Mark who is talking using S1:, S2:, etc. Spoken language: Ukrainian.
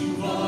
S1: you are.